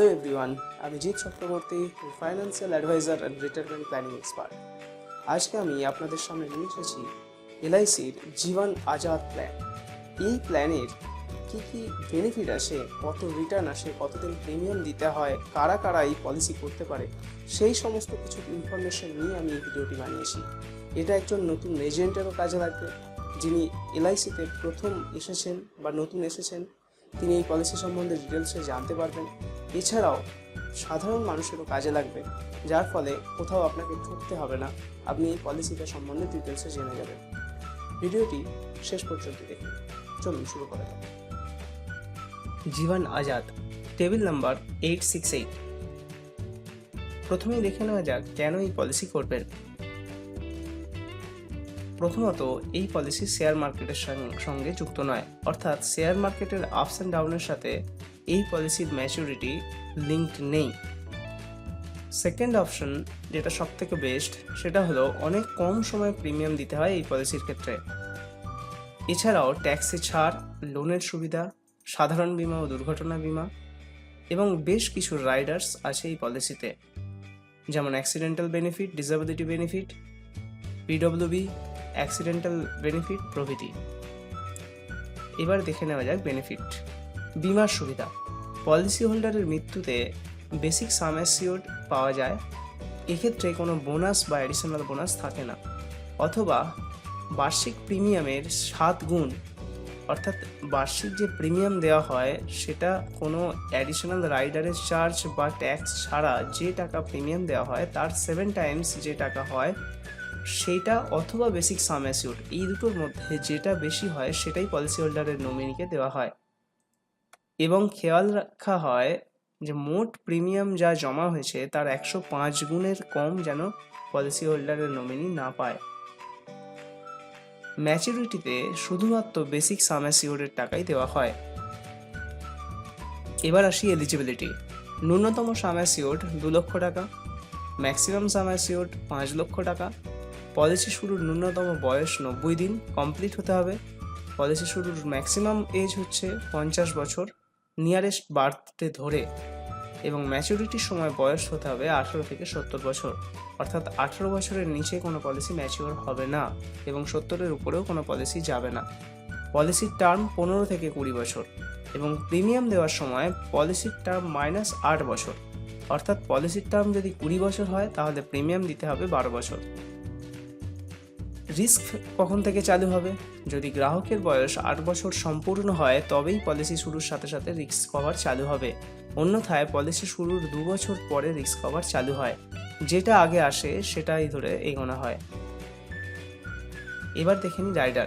Hello everyone আমি Jeet Chakraborty financial adviser and retirement planning expert আজকে আমি আপনাদের সামনে নিয়ে এসেছি এলআইসির জীবন আজাদ প্ল্যান এই প্ল্যানের কী কী বেনিফিট আসে, কত রিটার্ন আসে, কতদিন প্রিমিয়াম দিতে হয়, কারা কারা এই পলিসি করতে পারে, সেই সমস্ত কিছু ইনফরমেশন নিয়ে আমি এই ভিডিওটি বানিয়েছি। এটা একজন নতুন এজেন্টেরও কাজে লাগবে, যিনি এলআইসিতে প্রথম এসেছেন বা নতুন এসেছেন। তিনি এই পলিসি সম্বন্ধে ডিটেলসে জানতে পারবেন। এছাড়াও সাধারণ মানুষেরও কাজে লাগবে, যার ফলে কোথাও আপনাকে ঠকতে হবে না। আপনি এই পলিসিটা সম্বন্ধে ডিটেলসে জেনে যাবেন। ভিডিওটি শেষ পর্যন্ত দেখুন। চলুন শুরু করা যাক। Jibon Azad, table number eight six eight প্রথমেই দেখে নেওয়া যাক কেন এই পলিসি করবেন। প্রথমত, এই পলিসি শেয়ার মার্কেটের সঙ্গ- যুক্ত নয়। অর্থাৎ শেয়ার মার্কেটের আপস অ্যান্ড ডাউনের সাথে এই পলিসির ম্যাচুরিটি লিঙ্কড নেই। সেকেন্ড অপশন যেটা সব থেকে বেস্ট সেটা হলো অনেক কম সময় প্রিমিয়াম দিতে হয় এই পলিসির ক্ষেত্রে। এছাড়াও ট্যাক্সি ছাড় লোনের সুবিধা, সাধারণ বীমা ও দুর্ঘটনা বীমা এবং বেশ কিছু রাইডার্স আছে এই পলিসিতে যেমন accidental benefit disability benefit PWB accidental benefit প্রভৃতি এবার দেখে নেওয়া যাক বেনিফিট বিমার সুবিধা। পলিসি হোল্ডারের মৃত্যুতে বেসিক সাম অ্যাসিওর্ড পাওয়া যায়। এক্ষেত্রে কোনো বোনাস বা অ্যাডিশনাল বোনাস থাকে না। অথবা বার্ষিক প্রিমিয়ামের সাত গুণ, অর্থাৎ বার্ষিক যে প্রিমিয়াম দেওয়া হয়, সেটা কোনো অ্যাডিশনাল রাইডারের চার্জ বা ট্যাক্স ছাড়া যে টাকা প্রিমিয়াম দেওয়া হয়, তার সেভেন টাইমস যে টাকা হয় সেইটা অথবা বেসিক সাম অ্যাসিওর এই দুটোর মধ্যে যেটা বেশি হয় সেটাই পলিসি হোল্ডারের নমিনিকে দেওয়া হয়। এবং খেয়াল রাখা হয় যে মোট প্রিমিয়াম যা জমা হয়েছে তার একশো পাঁচ গুণের কম যেন পলিসি হোল্ডারের নমিনি না পায়। ম্যাচুরিটিতে শুধুমাত্র বেসিক সাম অ্যাসিওরের টাকাই দেওয়া হয়। এবার আসি এলিজিবিলিটি ন্যূনতম সাম অ্যাসিওর দু লক্ষ টাকা ম্যাক্সিমাম সাম অ্যাসিওর পাঁচ লক্ষ টাকা পলিসি শুরুর ন্যূনতম বয়স নব্বই দিন কমপ্লিট হতে হবে। পলিসি শুরুর ম্যাক্সিমাম এজ হচ্ছে পঞ্চাশ বছর নিয়ারেস্ট বার্থডে ধরে, এবং ম্যাচুরিটির সময় বয়স হতে হবে আঠেরো থেকে সত্তর বছর। অর্থাৎ আঠেরো বছরের নিচে কোনো পলিসি ম্যাচিওর হবে না, এবং সত্তরের উপরেও কোনো পলিসি যাবে না। পলিসির টার্ম পনেরো থেকে কুড়ি বছর, এবং প্রিমিয়াম দেওয়ার সময় পলিসির টার্ম মাইনাস আট বছর। অর্থাৎ পলিসির টার্ম যদি কুড়ি বছর হয়, তাহলে প্রিমিয়াম দিতে হবে বারো বছর। রিস্ক কখন থেকে চালু হবে? যদি গ্রাহকের বয়স আট বছর সম্পূর্ণ হয়, তবেই পলিসি শুরুর সাথে সাথে রিস্ক কভার চালু হবে। অন্যথায় পলিসি শুরুর দু বছর পরে রিস্ক কভার চালু হয়। যেটা আগে আসে, সেটাই ধরে এগোনো হয়। এবার দেখে নিই রাইডার।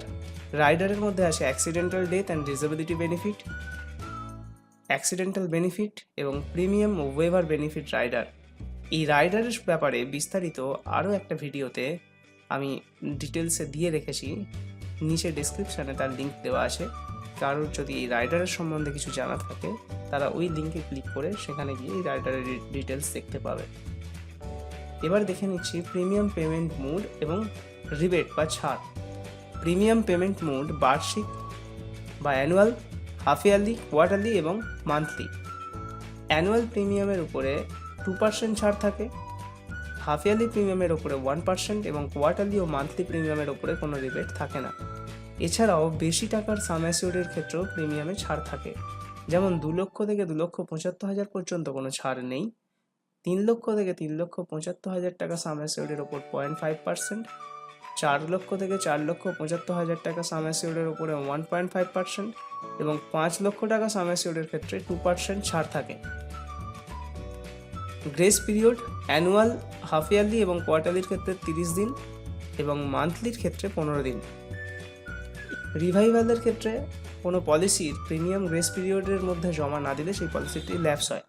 রাইডারের মধ্যে আছে accidental death and disability benefit, accidental benefit এবং প্রিমিয়াম ওয়েভার বেনিফিট রাইডার। এই রাইডারের ব্যাপারে বিস্তারিত আরও একটা ভিডিওতে আমি ডিটেলসে দিয়ে রেখেছি, নিচে ডিসক্রিপশানে তার লিঙ্ক দেওয়া আছে। কারোর যদি এই রাইডারের সম্বন্ধে কিছু জানা থাকে, তারা ওই লিঙ্কে ক্লিক করে সেখানে গিয়ে এই রাইডারের ডিটেলস দেখতে পাবে। এবার দেখে নিচ্ছি প্রিমিয়াম পেমেন্ট মুড এবং রিবেট বা ছাড়। প্রিমিয়াম পেমেন্ট মুড বার্ষিক বা অ্যানুয়াল হাফ ইয়ারলি কোয়ার্টারলি এবং মান্থলি অ্যানুয়াল প্রিমিয়ামের উপরে টু পার্সেন্ট ছাড় থাকে। হাফ ইয়ারলি প্রিমিয়ামের ওপরে ওয়ান পার্সেন্ট এবং কোয়ার্টারলি ও মান্থলি প্রিমিয়ামের ওপরে কোনো রিবেট থাকে না। এছাড়াও বেশি টাকার সামাসিওরের ক্ষেত্রেও প্রিমিয়ামে ছাড় থাকে। যেমন দু লক্ষ থেকে দু লক্ষ পঁচাত্তর হাজার পর্যন্ত কোনো ছাড় নেই। তিন লক্ষ থেকে তিন লক্ষ পঁচাত্তর হাজার টাকা সামাসিওরের ওপর পয়েন্ট ফাইভ পার্সেন্ট চার লক্ষ থেকে চার লক্ষ পঁচাত্তর হাজার টাকা সামাসিওরের ওপরে ওয়ান পয়েন্ট ফাইভ পার্সেন্ট এবং পাঁচ লক্ষ টাকা সামাসিওরের ক্ষেত্রে টু পার্সেন্ট ছাড় থাকে। Grace period annual half yearly এবং কোয়ার্টারলির ক্ষেত্রে তিরিশ দিন এবং মান্থলির ক্ষেত্রে পনেরো দিন। রিভাইভালের ক্ষেত্রে কোনো পলিসির প্রিমিয়াম গ্রেস পিরিয়ডের মধ্যে জমা না দিলে সেই পলিসিটি ল্যাপস হয়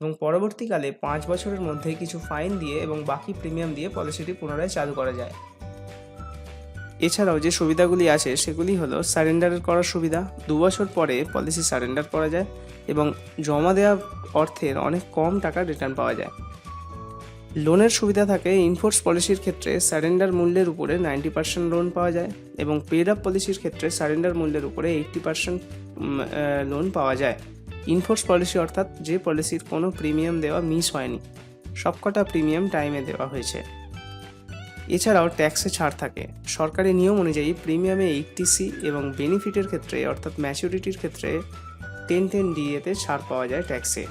এবং পরবর্তীকালে পাঁচ বছরের মধ্যে কিছু ফাইন দিয়ে এবং বাকি প্রিমিয়াম দিয়ে পলিসিটি পুনরায় চালু করা যায়। এছাড়াও যে সুবিধাগুলি আছে, সেগুলি হলো সারেন্ডার করার সুবিধা, দু বছর পরে পলিসি সারেন্ডার করা যায় এবং জমা দেওয়া অর্থের অনেক কম টাকা রিটার্ন পাওয়া যায়। লোনের সুবিধা থাকে ইনফোর্স পলিসির ক্ষেত্রে সারেন্ডার মূল্যের উপরে নাইনটি পার্সেন্ট লোন পাওয়া যায় এবং পেড আপ পলিসির ক্ষেত্রে সারেন্ডার মূল্যের উপরে এইট্টি পার্সেন্ট লোন পাওয়া যায়। ইনফোর্স পলিসি অর্থাৎ যে পলিসির কোনো প্রিমিয়াম দেওয়া মিস হয়নি, সবকটা প্রিমিয়াম টাইমে দেওয়া হয়েছে। এছাড়াও ট্যাক্সে ছাড় থাকে। সরকারি নিয়ম অনুযায়ী প্রিমিয়ামে এইটটিসি এবং বেনিফিটের ক্ষেত্রে, অর্থাৎ ম্যাচুরিটির ক্ষেত্রে টেন টেন ডিএতে ছাড় পাওয়া যায় ট্যাক্সে।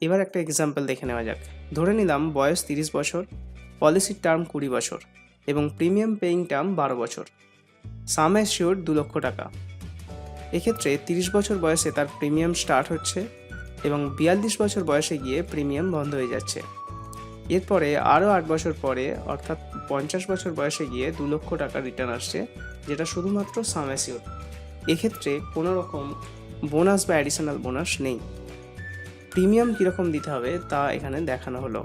এবার একটা এক্সাম্পল দেখে নেওয়া যাক। ধরে নিলাম বয়স তিরিশ বছর পলিসির টার্ম কুড়ি বছর এবং প্রিমিয়াম পেইং টার্ম বারো বছর। সাম অ্যাসিওর দু লক্ষ টাকা। এক্ষেত্রে তিরিশ বছর বয়সে তার প্রিমিয়াম স্টার্ট হচ্ছে এবং বিয়াল্লিশ বছর বয়সে গিয়ে প্রিমিয়াম বন্ধ হয়ে যাচ্ছে। এরপরে আরও আট বছর পরে, অর্থাৎ পঞ্চাশ বছর বয়সে গিয়ে দু লক্ষ টাকা রিটার্ন আসছে, যেটা শুধুমাত্র সাম অ্যাসিওর এক্ষেত্রে কোনো রকম বোনাস বা অ্যাডিশনাল বোনাস নেই। প্রিমিয়াম কীরকম দিতে হবে তা এখানে দেখানো হলো।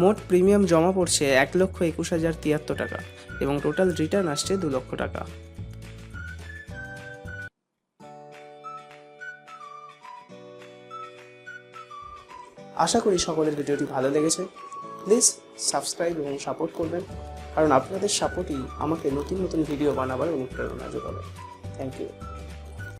মোট প্রিমিয়াম জমা পড়ছে এক লক্ষ একুশ হাজার তিয়াত্তর টাকা এবং টোটাল রিটার্ন আসছে দু লক্ষ টাকা। আশা করি সকলের ভিডিওটি ভালো লেগেছে। প্লিজ সাবস্ক্রাইব এবং সাপোর্ট করবেন, কারণ আপনাদের সাপোর্টই আমাকে নতুন নতুন ভিডিও বানাবার অনুপ্রেরণা যোগাবে। Thank you